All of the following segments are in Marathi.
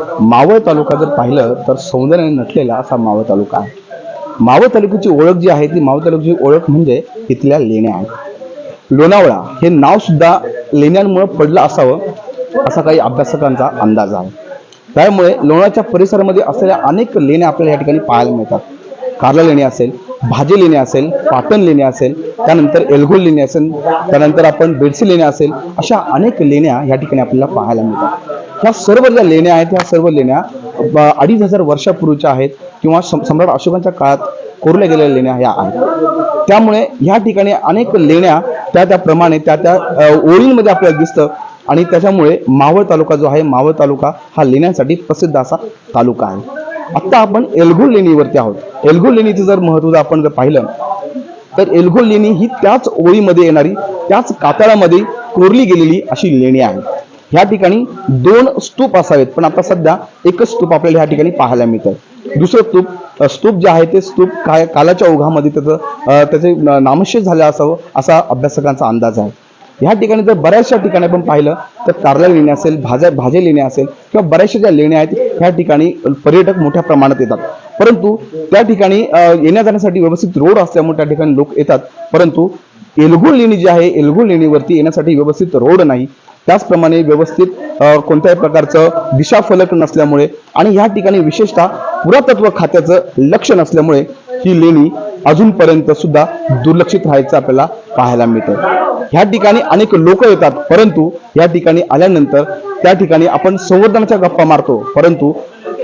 मावळ तालुका जर पाहिलं तर सौंदर्याने नटलेला असा मावळ तालुका आहे. मावळ तालुक्याची ओळख जी आहे ती मावळ तालुक्याची ओळख म्हणजे इथल्या लेण्या आहेत. लोणावळा हे नाव सुद्धा लेण्यांमुळे पडलं असावं असा काही अभ्यासकांचा अंदाज आहे. त्यामुळे लोणाच्या परिसरामध्ये असलेल्या अनेक लेण्या आपल्याला या ठिकाणी पाहायला मिळतात. कार्ला लेणी असेल भाजी लेणी असेल पाटण लेणी असेल त्यानंतर एलघोल लेणी असेल त्यानंतर आपण बेडसी लेण्या असेल अशा अनेक लेण्या या ठिकाणी आपल्याला पाहायला मिळतात. ह्या सर्व ज्या लेण्या आहेत ह्या सर्व लेण्या अडीच हजार वर्षापूर्वीच्या आहेत किंवा सम्राट अशोकांच्या काळात कोरल्या गेलेल्या लेण्या ह्या आहेत. त्यामुळे ह्या ठिकाणी अनेक लेण्या त्या त्याप्रमाणे त्या त्या ओळींमध्ये आपल्याला दिसतं आणि त्याच्यामुळे मावळ तालुका जो आहे मावळ तालुका हा लेण्यांसाठी प्रसिद्ध असा तालुका आहे. आत्ता आपण एल्गोल लेणीवरती आहोत. एल्गोल लेणीचं जर महत्त्व आपण जर पाहिलं तर एल्गोल लेणी ही त्याच ओळीमध्ये येणारी त्याच कातळामध्ये कोरली गेलेली अशी लेणी आहे. ह्या ठिकाणी दोन स्तूप असावेत पण आता सध्या एकच स्तूप आपल्याला ह्या ठिकाणी पाहायला मिळतं दुसरं स्तूप स्तूप जे आहे ते स्तूप काय कालाच्या ओघामध्ये त्याचं त्याचे नामशेष झालं असावं असा अभ्यासकांचा अंदाज आहे. ह्या ठिकाणी जर बऱ्याचशा ठिकाणी आपण पाहिलं तर कारला लेण्या असेल भाज्या भाजे लेण्या असेल किंवा बऱ्याचशा ज्या लेण्या आहेत ह्या ठिकाणी पर्यटक मोठ्या प्रमाणात येतात. परंतु त्या ठिकाणी येण्या जाण्यासाठी व्यवस्थित रोड असल्यामुळे त्या ठिकाणी लोक येतात परंतु एलगुळ लेणी जी आहे एलगुळ लेणीवरती येण्यासाठी व्यवस्थित रोड नाही. त्याचप्रमाणे व्यवस्थित कोणत्याही प्रकारचं दिशाफलक नसल्यामुळे आणि या ठिकाणी विशेषतः पुरातत्व खात्याचं लक्ष नसल्यामुळे ही लेणी अजूनपर्यंत सुद्धा दुर्लक्षित राहायचं आपल्याला पाहायला मिळतं. ह्या ठिकाणी अनेक लोक येतात परंतु या ठिकाणी आल्यानंतर त्या ठिकाणी आपण संवर्धनाच्या गप्पा मारतो परंतु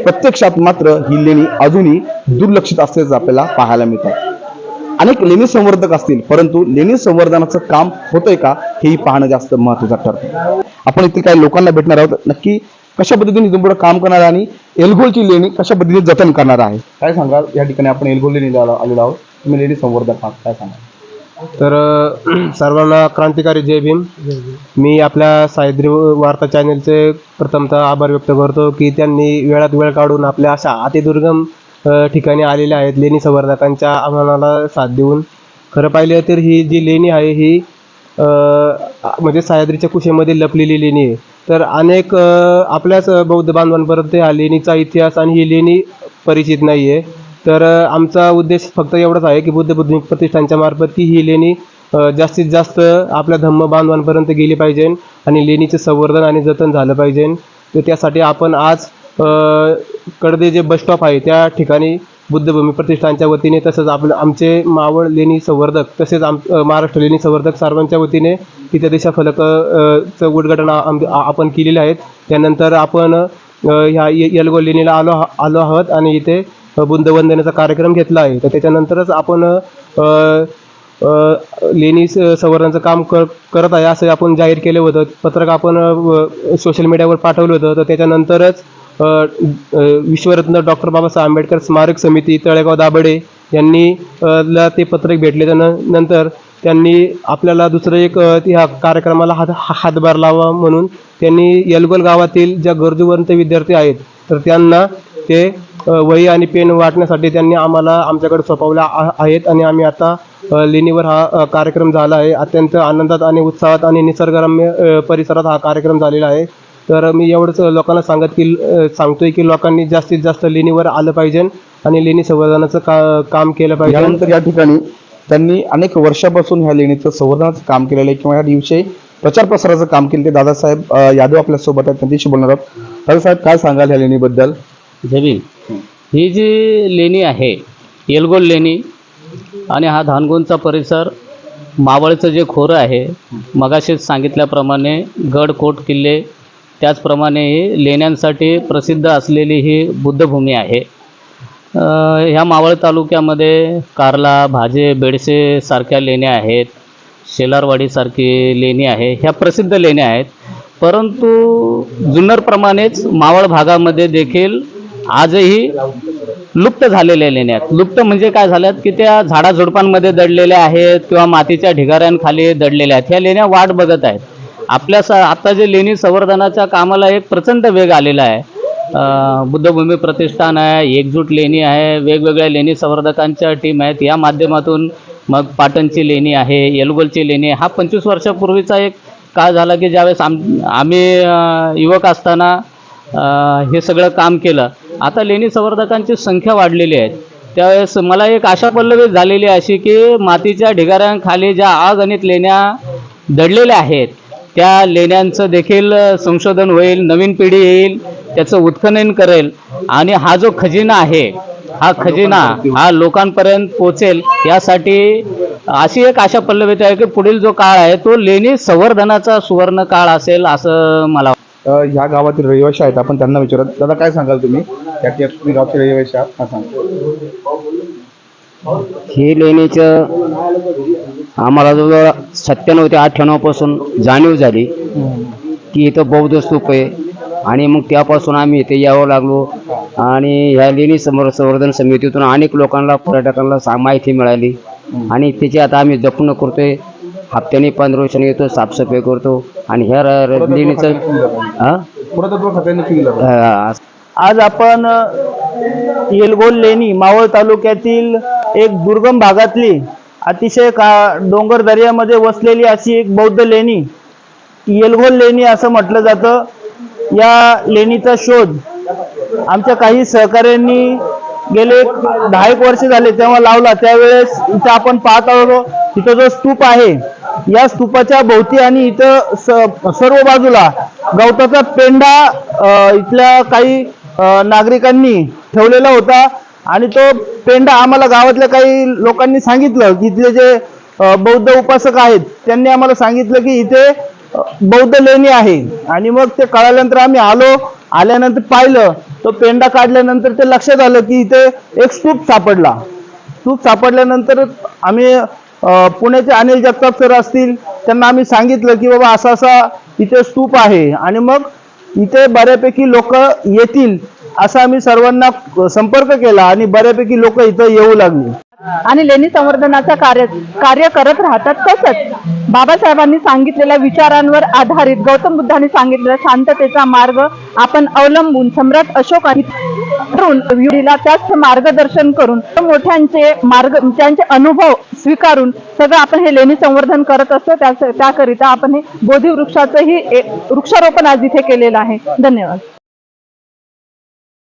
प्रत्यक्षात मात्र ही लेणी अजूनही दुर्लक्षित असल्याचं आपल्याला पाहायला मिळतं. अनेक लेणी संवर्धक असतील परंतु लेणी संवर्धनाचं काम होतंय का हेही पाहणं जास्त महत्वाचं ठरतं. आपण इथे काही लोकांना भेटणार आहोत नक्की कशा पद्धतीने पुढे काम करणार आणि एलगोलची लेणी कशा पद्धतीने जतन करणार आहे? काय सांगाल? या ठिकाणी आपण एलगोल लेणीला आलो- आलेलो आहोत. तुम्ही लेणी संवर्धक आहात काय सांगाल? तर सर्वांना क्रांतिकारी जय भीम. मी आपल्या सायद्री वार्ता चॅनलचे प्रथमतः आभार व्यक्त करतो की त्यांनी वेळात वेळ काढून आपल्या अशा अतिदुर्गम ठिकाणी आलेल्या आहेत. लेणी संवर्धकांच्या आव्हानाला साथ देऊन. खरं पाहिलं तर ही जी लेणी आहे ही म्हणजे सह्याद्रीच्या कुशेमध्ये लपलेली लेणी आहे. तर अनेक आपल्याच बौद्ध बांधवांपर्यंत ह्या लेणीचा इतिहास आणि ही लेणी परिचित नाही आहे तर आमचा उद्देश फक्त एवढाच आहे की बुद्ध बुद्धिक प्रतिष्ठानच्या मार्फत की ही लेणी जास्तीत जास्त आपल्या धम्म बांधवांपर्यंत गेली पाहिजे आणि लेणीचे संवर्धन आणि जतन झालं पाहिजे. तर त्यासाठी आपण आज कडदे जे बस स्टॉप आहे त्या ठिकाणी बुद्धभूमी प्रतिष्ठानच्या वतीने तसंच आपलं आमचे मावळ लेणी संवर्धक तसेच आम महाराष्ट्र लेणी संवर्धक सर्वांच्या वतीने तिथे दिशा फलक चं उद्घाटन आम- आपण केलेले आहेत. त्यानंतर आपण ह्या यलगो लेणीला आलो आलो आहोत आणि इथे अ, बुद्धवंदनेचा कार्यक्रम घेतला आहे. तर त्याच्यानंतरच आपण लेणी स- संवर्धनाचं काम कर करत आहे असं आपण जाहीर केलं होतं. पत्रक आपण सोशल मीडियावर पाठवलं होतं. तर त्याच्यानंतरच विश्वरत्न डॉक्टर बाबासाहेब आंबेडकर स्मारक समिती तळेगाव दाभडे यांनी ला ते पत्रक भेटले. त्यानं नंतर त्यांनी आपल्याला दुसरं एक ह्या कार्यक्रमाला हात हातभार लावा म्हणून त्यांनी यलगोल गावातील ज्या गरजूवंत विद्यार्थी आहेत तर त्यांना ते वही आणि पेन वाटण्यासाठी त्यांनी आम्हाला आमच्याकडे सोपवल्या आ- आहेत आणि आम्ही आता लेणीवर हा कार्यक्रम झाला आहे. अत्यंत आनंदात आणि उत्साहात आणि निसर्गरम्य परिसरात हा कार्यक्रम झालेला आहे. तर मी एवढंच लोकांना सांगत की सांगतोय की लोकांनी जास्तीत जास्त लेणीवर आलं पाहिजे आणि लेणी संवर्धनाचं का काम केलं पाहिजे. यानंतर या ठिकाणी त्यांनी अनेक वर्षापासून ह्या लेणीचं संवर्धनाचं काम केलेलं आहे किंवा या दिवशी प्रचार प्रसाराचं काम केलं ते दादासाहेब यादव आपल्यासोबत आहेत त्यांच्याशी बोलणार आहोत. दादासाहेब काय सांगाल ह्या लेणीबद्दल? जमीन ही जी लेणी आहे येलगोल लेणी आणि हा धानगोंचा परिसर मावळचं जे खोरं आहे मगाशीच सांगितल्याप्रमाणे गड कोट किल्ले त्याचप्रमाणे लेण्यांसाठी प्रसिद्ध असलेली ही बुद्धभूमी आहे. ह्या मावळ तालुक्यामध्ये कारला भाजे बेडसे सारख्या लेण्या आहेत शेलारवाडीसारखी लेणी आहे ह्या प्रसिद्ध लेण्या आहेत. परंतु जुन्नरप्रमाणेच मावळ भागामध्ये देखील आजही लुप्त झालेल्या लेण्या आहेत. लुप्त म्हणजे काय झाल्यात की त्या झाडाझुडपांमध्ये दडलेल्या आहेत किंवा मातीच्या ढिगाऱ्यांखाली दडलेल्या आहेत. ह्या लेण्या वाट बघत आहेत. आपल्या स आता जे लेणी संवर्धनाच्या कामाला एक प्रचंड वेग आलेला आहे. बुद्धभूमी प्रतिष्ठान आहे एकजूट लेणी आहे वेगवेगळ्या लेणी संवर्धकांच्या टीम आहेत. या माध्यमातून मग पाटणची लेणी आहे येलगोलची लेणी हा पंचवीस वर्षापूर्वीचा एक काळ झाला की ज्यावेळेस आम आम्ही युवक असताना हे सगळं काम केलं. आता लेणी संवर्धकांची संख्या वाढलेली आहे. त्यावेळेस मला एक आशा पल्लवी झालेली आहे अशी की मातीच्या ढिगाऱ्यांखाली ज्या अगणित लेण्या दडलेल्या आहेत त्या लेण्यांचं देखील संशोधन होईल नवीन पिढी येईल त्याचं उत्खनन करेल. आणि हा जो खजिना आहे हा खजिना हा लोकांपर्यंत पोचेल यासाठी अशी एक आशा पल्लवित आहे की पुढील जो काळ आहे तो लेणी संवर्धनाचा सुवर्ण काळ असेल असं मला ह्या गावातील रहिवासी आहेत आपण त्यांना विचारत दादा काय सांगाल तुम्ही? तुम्ही गावचे रहिवासी आहात. सांगा. ही लेणीचं आम्हाला जवळजवळ सत्त्याण्णव ते अठ्ठ्याण्णवपासून जाणीव झाली की इथं बौद्ध स्तूप आहे. आणि मग त्यापासून आम्ही इथे यावं लागलो. आणि ह्या लेणी समोर संवर्धन समितीतून अनेक लोकांना पर्यटकांना सा माहिती मिळाली. आणि त्याची आता आम्ही जपणूक करतोय. हप्त्याने पंधरा वर्षांनी येतो साफसफाई करतो. आणि ह्या लेणीचं हां आज आपण येलगोल लेणी मावळ तालुक्यातील एक दुर्गम भागातली अतिशय का डोंगर दर्यामध्ये वसलेली अशी एक बौद्ध लेणी येलगोल लेणी असं म्हटलं जातं. या लेणीचा शोध आमच्या काही सहकाऱ्यांनी गेले दहा एक वर्ष झाले तेव्हा लावला. त्यावेळेस इथं आपण पाहत आहोत तिथं जो स्तूप आहे या स्तूपाच्या भोवती आणि इथं स- सर्व बाजूला गवताचा पेंडा इथल्या काही नागरिकांनी ठेवलेला होता. आणि तो पेंडा आम्हाला गावातल्या काही लोकांनी सांगितलं की इथले जे बौद्ध उपासक आहेत त्यांनी आम्हाला सांगितलं की इथे बौद्ध लेणी आहे. आणि मग ते कळाल्यानंतर आम्ही आलो आल्यानंतर पाहिलं तो पेंडा काढल्यानंतर ते लक्षात आलं की इथे एक स्तूप सापडला. स्तूप सापडल्यानंतर आम्ही पुण्याचे अनिल जगताप सर असतील त्यांना आम्ही सांगितलं की बाबा असा असा इथे स्तूप आहे. आणि मग इथे बऱ्यापैकी लोक येतील असा आम्ही सर्वांना संपर्क केला आणि बऱ्यापैकी लोक इथं येऊ लागली. आणि लेणी संवर्धनाचा कार्य कार्य करत राहतात तसंच बाबासाहेबांनी सांगितलेल्या विचारांवर आधारित गौतम बुद्धांनी सांगितलेला शांततेचा मार्ग आपण अवलंबून सम्राट अशोक पिढीला त्याच मार्गदर्शन करून मोठ्यांचे मार्ग त्यांचे अनुभव स्वीकारून सगळं आपण हे लेणी संवर्धन करत असतो. त्याकरिता आपण हे बोधी वृक्षाचंही वृक्षारोपण आज इथे केलेलं आहे. धन्यवाद.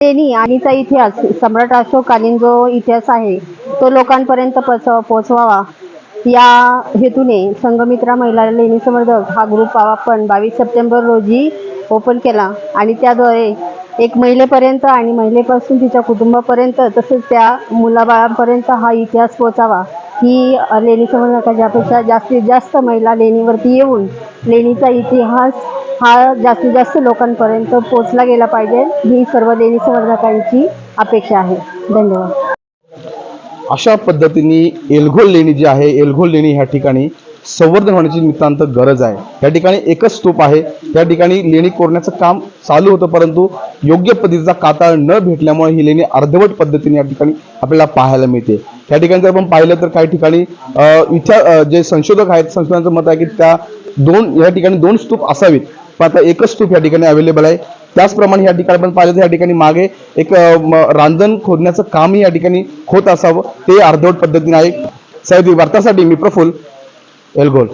लेणी आणिचा इतिहास सम्राट अशोककालीन जो इतिहास आहे तो लोकांपर्यंत पोचव पोचवावा या हेतूने संघमित्रा महिला लेणी संवर्धक हा ग्रुप आपण बावीस सप्टेंबर रोजी ओपन केला आणि त्याद्वारे एक महिलेपर्यंत आणि महिलेपासून तिच्या कुटुंबापर्यंत तसेच त्या मुलाबाळांपर्यंत हा इतिहास पोचावा ही लेणी संवर्धकाच्या जास्तीत जास्त महिला लेणीवरती येऊन लेणीचा इतिहास हा जास्तीत जास्त लोकांपर्यंत पोचला गेला पाहिजे. ही सर्व देवी संवर्धकांची अपेक्षा आहे. धन्यवाद. अशा पद्धतीने एल्घोल लेणी जी आहे एल्घोल लेणी ह्या ठिकाणी संवर्धन होण्याची नितांत गरज आहे. या ठिकाणी एकच स्तूप आहे. या ठिकाणी लेणी कोरण्याचं काम चालू होतं परंतु योग्य पद्धतीचा काताळ न भेटल्यामुळे ही लेणी अर्धवट पद्धतीने या ठिकाणी आपल्याला पाहायला मिळते. या ठिकाणी जर आपण पाहिलं तर काही ठिकाणी इथं जे संशोधक आहेत संशोधनाचं मत आहे की त्या दोन या ठिकाणी दोन स्तूप असावीत. पाहता एकच स्तूप या ठिकाणी अवेलेबल आहे. त्याचप्रमाणे या ठिकाणी आपण पाहिलं तर या ठिकाणी मागे एक रांजण खोदण्याचं कामही या ठिकाणी होत असावं. ते अर्धवट पद्धतीने आहे. साहेब वार्तासाठी मी प्रफुल एलगोल.